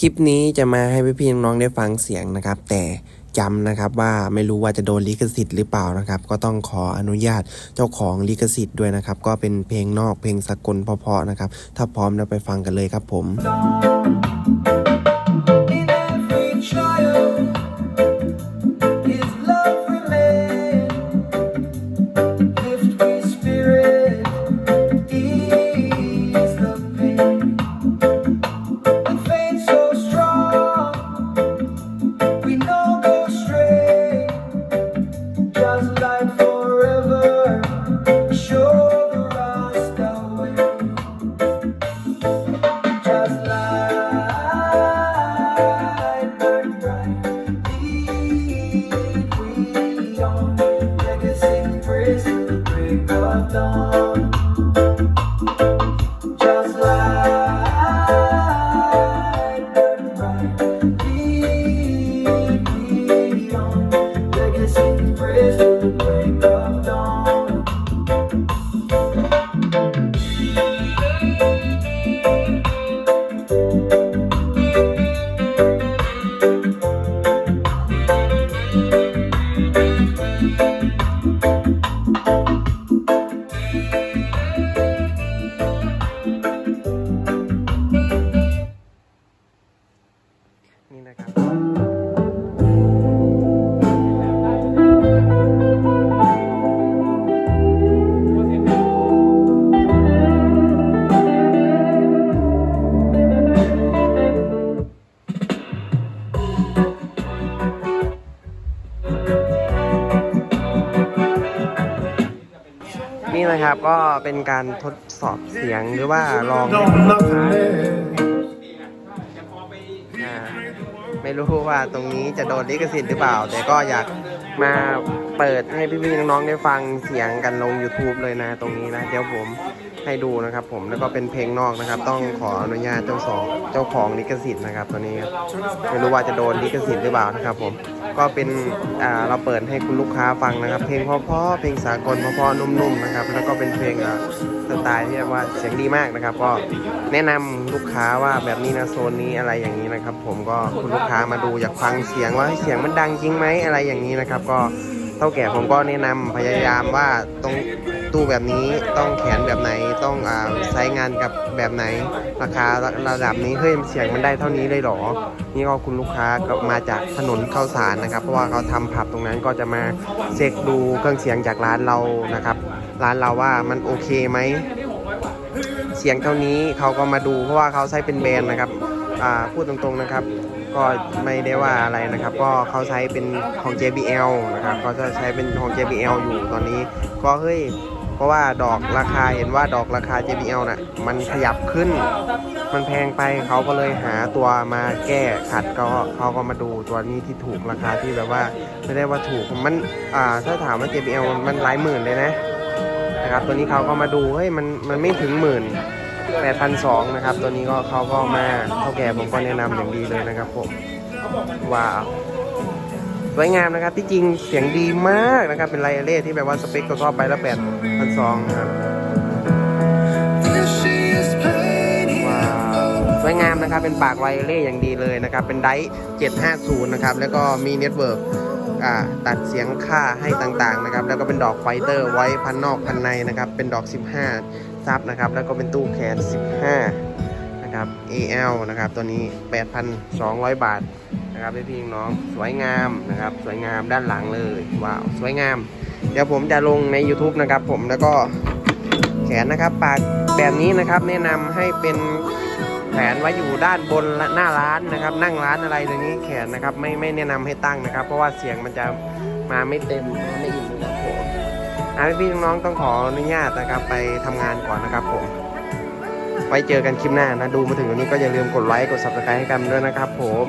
คลิปนี้จะมาให้พี่ๆน้องๆได้ฟังเสียงนะครับ แต่จำนะครับว่าไม่รู้ว่าจะโดนลิขสิทธิ์หรือเปล่านะครับ ก็ต้องขออนุญาตเจ้าของลิขสิทธิ์ด้วยนะครับ ก็เป็นเพลงนอกเพลงสากลเพาะๆนะครับ ถ้าพร้อมแล้วไปฟังกันเลยครับผม I've done. นี่นะครับ ก็เป็นการทดสอบเสียงหรือว่าลองให้คุณลูกค้าอ่าไม่รู้ว่าตรงนี้จะโดนลิขสิทธิ์หรือเปล่า แต่ก็อยากมา เปิดให้พี่ๆน้องๆได้ฟังเสียงกันลง YouTube เลยนะ ตรงนี้นะ เดี๋ยวผมให้ดูนะครับ ผมแล้วก็เป็นเพลงนอกนะครับ ต้องขออนุญาตเจ้าสองเจ้าของลิขสิทธิ์นะครับตัวนี้ครับไม่รู้ว่าจะโดนลิขสิทธิ์หรือเปล่านะครับ ผมก็เป็นอ่าเราเปิดให้คุณลูกค้าฟังนะครับ เพลงเพราะๆเพลงสากลเพราะๆนุ่มๆนะครับ แล้วก็เป็นเพลงสไตล์ที่เรียกว่าเสียงดีมากนะครับ ก็แนะนำลูกค้าว่าแบบนี้นะโซนนี้อะไรอย่างนี้นะครับ ผมก็คุณลูกค้ามาดูอยากฟังเสียงว่าเสียงมันดังจริงไหมอะไรอย่างนี้นะครับ ก็ เท่าแก่ผมก็แนะนำพยายามว่าตรงตู้แบบนี้ต้องแขนแบบไหนต้องอ่าใช้งานกับแบบไหน ราคาระดับนี้เฮ้ยเสียงมันได้เท่านี้เลยหรอ นี่ก็คุณลูกค้าก็มาจากถนนข้าวสารนะครับ เพราะว่าเขาทำผับตรงนั้นก็จะมาเช็คดูเครื่องเสียงจากร้านเรานะครับ ร้านเราว่ามันโอเคไหมเสียงเท่านี้เขาก็มาดูเพราะว่าเขาใช้เป็นแบรนด์นะครับอ่าพูดตรงๆนะครับ ก็ไม่ได้ว่าอะไรนะครับ ก็เขาใช้เป็นของ JBL นะครับก็จะใช้เป็นของ JBL อยู่ตอนนี้ ก็เฮ้ยเพราะว่าดอกราคาเห็นว่าดอกราคา JBL น่ะมันขยับขึ้น มันแพงไปเขาก็เลยหาตัวมาแก้ขัดก็เขาก็มาดูตัวนี้ที่ถูกราคาที่แบบว่าไม่ได้ว่าถูกมันอ่าถ้าถามว่า JBL มันหลายหมื่นเลยนะนะครับตัวนี้เขาก็มาดูเฮ้ยมันมันไม่ถึงหมื่น แปดพันะครับ ตัวนี้ก็เขาก็มาเท่าแก่ผมก็แนะนำอย่างดีเลยนะครับผม ว้าว สวยงามนะครับ ที่จริงเสียงดีมากนะครับ เป็นไลเอเล่ที่แบบว่าสเปคก็เข้าไปแล้วแปดพันสองครับว้าวสวยงามนะครับ เป็นปากไวเล่อย่างดีเลยนะครับ เป็นไดท์750 นะครับ แล้วก็มีเน็ตเวิร์กอ่าตัดเสียงค่าให้ต่างๆนะครับ แล้วก็เป็นดอกไฟเตอร์ไว้พันนอกพันในนะครับ เป็นดอก 15 ซับนะครับ แล้วก็เป็นตู้แขน 15 นะครับ AL นะครับ ตัวนี้ 8,200 บาทนะครับพี่พี่น้องสวยงามนะครับ สวยงามด้านหลังเลยว้าวสวยงาม เดี๋ยวผมจะลงใน YouTube นะครับ ผมแล้วก็แขนนะครับ ปากแบบนี้นะครับ แนะนำให้เป็นแขนไว้อยู่ด้านบนหน้าร้านนะครับ นั่งร้านอะไรตรงนี้แขนนะครับ ไม่ไม่แนะนำให้ตั้งนะครับ เพราะว่าเสียงมันจะมาไม่เต็มไม่อิ่มนะครับผม อะพี่น้องๆต้องขออนุญาตนะครับ ไปทำงานก่อนนะครับผมไว้เจอกันคลิปหน้านะ ดูมาถึงตรงนี้ก็อย่าลืมกดไลค์กด subscribe ให้กันด้วยนะครับผม